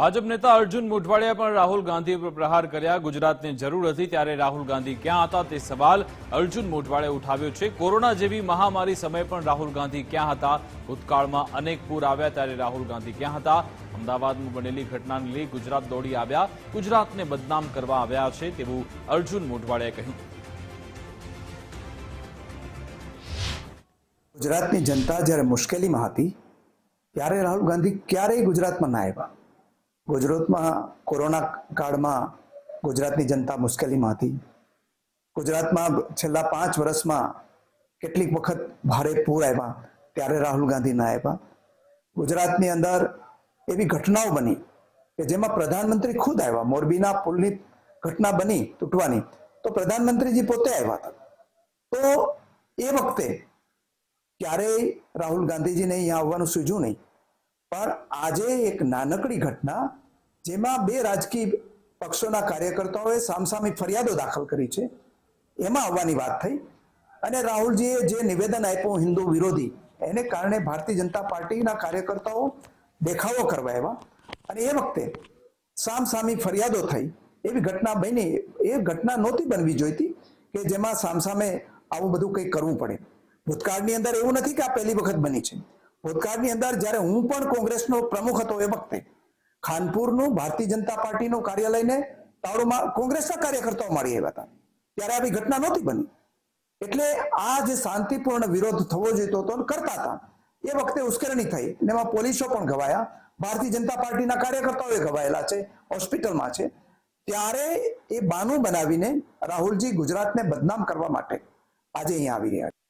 ભાજપ નેતા અર્જુન મોઢવાડિયા પણ રાહુલ ગાંધી પર પ્રહાર કર્યા. ગુજરાતને જરૂર હતી ત્યારે રાહુલ ગાંધી ક્યાં હતા તે સવાલ અર્જુન મોઢવાડિયા ઉઠાવ્યો છે. કોરોના જેવી મહામારી સમયે પણ રાહુલ ગાંધી ક્યાં હતા? ભૂતકાળમાં અનેક પૂર આવ્યા ત્યારે રાહુલ ગાંધી ક્યાં હતા? અમદાવાદમાં બનેલી ઘટનાને લઈ ગુજરાત દોડી આવ્યા. ગુજરાતને બદનામ કરવા આવ્યા છે તેવું અર્જુન મોઢવાડિયાએ કહ્યું. ગુજરાતની જનતા જ્યારે મુશ્કેલીમાં હતી, ત્યારે રાહુલ ગાંધી ક્યારેય ગુજરાતમાં ના આવ્યા. ગુજરાતમાં કોરોના કાળમાં ગુજરાતની જનતા મુશ્કેલીમાં હતી. ગુજરાતમાં છેલ્લા પાંચ વર્ષમાં કેટલીક વખત ભારે પૂર આવ્યા, ત્યારે રાહુલ ગાંધી ના આવ્યા. ગુજરાતની અંદર એવી ઘટનાઓ બની કે જેમાં પ્રધાનમંત્રી ખુદ આવ્યા. મોરબીના પુલની ઘટના બની, તૂટવાની, તો પ્રધાનમંત્રીજી પોતે આવ્યા હતા. તો એ વખતે ક્યારેય રાહુલ ગાંધીજીને અહીંયા આવવાનું સૂજ્યું નહીં. પણ આજે એક નાનકડી ઘટના જેમાં બે રાજકીય પક્ષોના કાર્યકર્તાઓએ સામસામી ફરિયાદો દાખલ કરી છે. એમાં આવવાની વાત થઈ અને રાહુલજીએ જે નિવેદન આપ્યું હિન્દુ વિરોધી, એને કારણે ભારતીય જનતા પાર્ટીના કાર્યકર્તાઓ દેખાવો કરવા એવા અને એ વખતે સામસામી ફરિયાદો થઈ. એવી ઘટના બની, એ ઘટના નહોતી બનવી જોઈતી કે જેમાં સામસામે આવું બધું કંઈ કરવું પડે. ભૂતકાળની અંદર એવું નથી કે આ પહેલી વખત બની છે. ભૂતકાળની અંદર જ્યારે હું પણ કોંગ્રેસનો પ્રમુખ હતો એ વખતે ખાનપુરનું ભારતીય જનતા પાર્ટીનું કાર્યાલયને તાળુમાં કોંગ્રેસના કાર્યકર્તાઓ મારી આવ્યા હતા. ત્યારે આવી ઘટના નહોતી બની. એટલે આ જે શાંતિપૂર્ણ વિરોધ થવો જોઈતો હતો કરતા હતા. એ વખતે ઉશ્કેરણી થઈ અને એમાં પોલીસો પણ ઘવાયા ભારતીય જનતા પાર્ટીના કાર્યકર્તાઓએ ઘવાયેલા છે, હોસ્પિટલમાં છે. ત્યારે એ બાનું બનાવીને રાહુલજી ગુજરાતને બદનામ કરવા માટે આજે અહીંયા આવી રહ્યા છે.